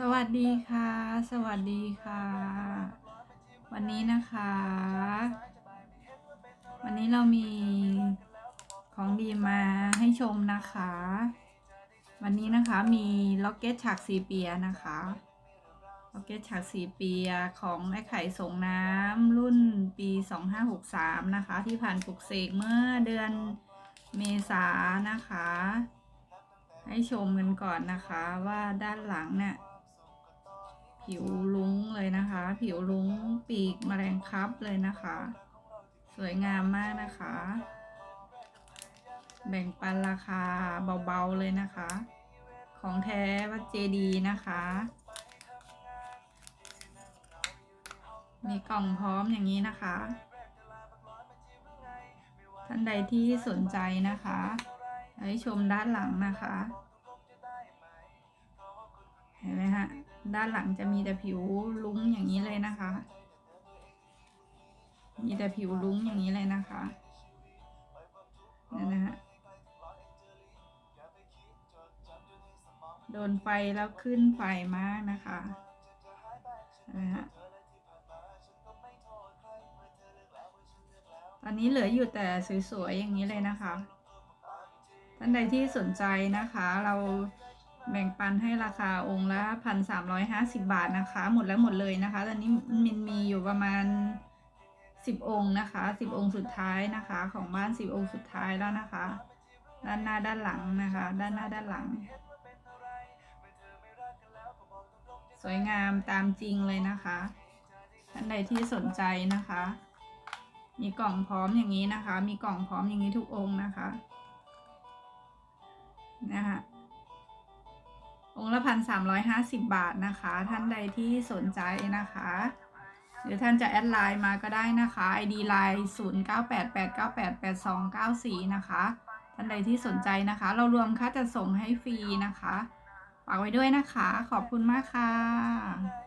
สวัสดีค่ะ สวัสดีค่ะ วันนี้นะคะ วันนี้เรามีของดีมาให้ชมนะคะ วันนี้นะคะมีล็อกเก็ตฉากสีเปียนะคะล็อกเก็ตฉากสีเปียของไอ้ไข่ส่งน้ำรุ่นปี 2563 นะคะ ที่ผ่านปลุกเสกเมื่อเดือนเมษานะคะ ให้ชมกันก่อนนะคะว่าด้านหลังเนี่ย ผิวลุ้งเลยนะคะ ผิวลุ้งปีกแมลงคับเลยนะคะ สวยงามมากนะคะ แบ่งปันราคาเบาๆเลยนะคะ ของแท้วัดเจดีนะคะ มีกล่องพร้อมอย่างนี้นะคะ ท่านใดที่สนใจนะคะให้ชมด้านหลังนะคะ เห็นไหมฮะ ด้านหลังจะมีแต่ผิวลุ้งอย่างนี้เลยนะคะ มีแต่ผิวลุ้งอย่างนี้เลยนะคะนั่นนะฮะโดนไฟแล้วขึ้นไฟมากนะคะนะฮะตอนนี้เหลืออยู่แต่สวยๆอย่างนี้เลยนะคะ ท่านใดที่สนใจนะคะเรา แบ่งปันให้ราคาองค์ละพันสามร้อยห้าสิบาทนะคะ หมดแล้วหมดเลยนะคะ ตอนนี้มันมีอยู่ประมาณสิบองค์นะคะสิบองค์สุดท้ายนะคะ ของบ้านสิบองค์สุดท้ายแล้วนะคะ ด้านหน้าด้านหลังนะคะ ด้านหน้าด้านหลัง สวยงามตามจริงเลยนะคะท่านใดที่สนใจนะคะ มีกล่องพร้อมอย่างนี้นะคะ มีกล่องพร้อมอย่างนี้ทุกองค์นะคะนะคะ องค์ละพันสามร้อยห้าสิบบาทนะคะ ท่านใดที่สนใจนะคะ หรือท่านจะแอดไลน์มาก็ได้นะคะ ID ไลน์ศูนย์เก้าแปดแปดเก้าแปดแปดสองเก้าสี่นะคะ ท่านใดที่สนใจนะคะ เรารวมค่าจัดส่งให้ฟรีนะคะฝากไว้ด้วยนะคะ ขอบคุณมากค่ะ